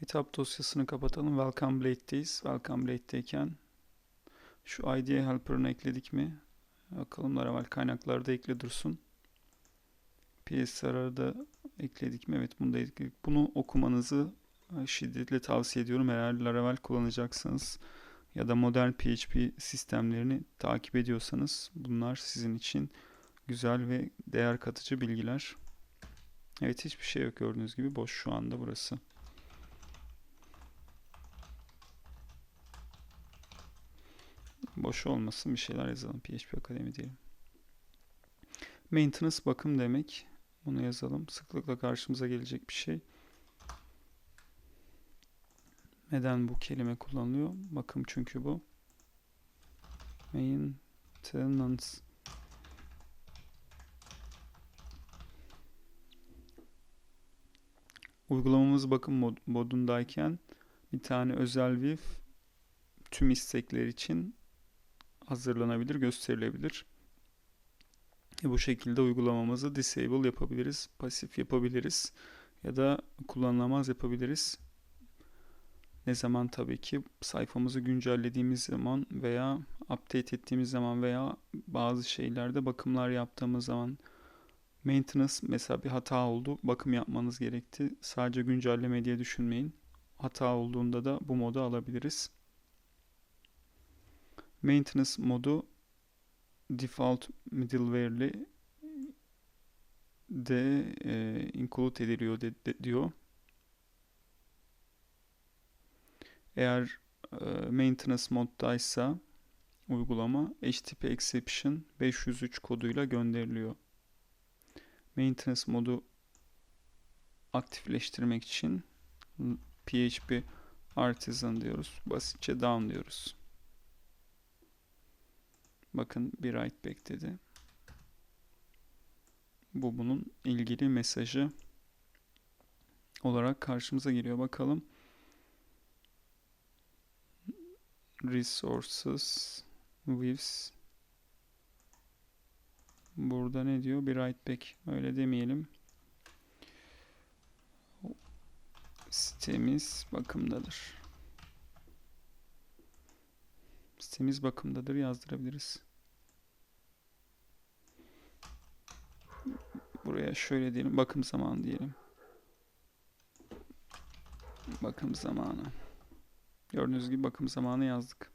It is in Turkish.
GitHub dosyasını kapatalım. Welcome Blade'deyiz. Welcome Blade'deyken şu IDE helper'ını ekledik mi? Bakalım Laravel kaynaklarda ekle dursun. PSR'ı da ekledik mi? Evet bunu da ekledik. Bunu okumanızı e, şiddetle tavsiye ediyorum. Eğer Laravel kullanacaksanız ya da modern PHP sistemlerini takip ediyorsanız bunlar sizin için güzel ve değer katıcı bilgiler. Evet hiçbir şey yok gördüğünüz gibi boş şu anda burası. Boş olmasın bir şeyler yazalım. PHP Akademi diyelim. Maintenance bakım demek. Bunu yazalım. Sıklıkla karşımıza gelecek bir şey. Neden bu kelime kullanılıyor? Bakım çünkü bu. Maintenance. Uygulamamız bakım mod modundayken bir tane özel view tüm istekler için hazırlanabilir, gösterilebilir. E bu şekilde uygulamamızı disable yapabiliriz, pasif yapabiliriz ya da kullanılamaz yapabiliriz. Ne zaman tabii ki sayfamızı güncellediğimiz zaman veya update ettiğimiz zaman veya bazı şeylerde bakımlar yaptığımız zaman maintenance mesela bir hata oldu, bakım yapmanız gerekti. Sadece güncelleme diye düşünmeyin. Hata olduğunda da bu modu alabiliriz. Maintenance modu default middleware'li de e, include ediliyor de, de, diyor. Eğer e, maintenance moddaysa uygulama HTTP exception 503 koduyla gönderiliyor. Maintenance modu aktifleştirmek için PHP artisan diyoruz. Basitçe down diyoruz. Bakın bir write back dedi. Bu bunun ilgili mesajı olarak karşımıza geliyor. Bakalım. Resources with Burada ne diyor? Bir write back. Öyle demeyelim. Sitemiz bakımdadır. Sitemiz bakımdadır yazdırabiliriz. Buraya şöyle diyelim. Bakım zamanı diyelim. Bakım zamanı. Gördüğünüz gibi bakım zamanı yazdık.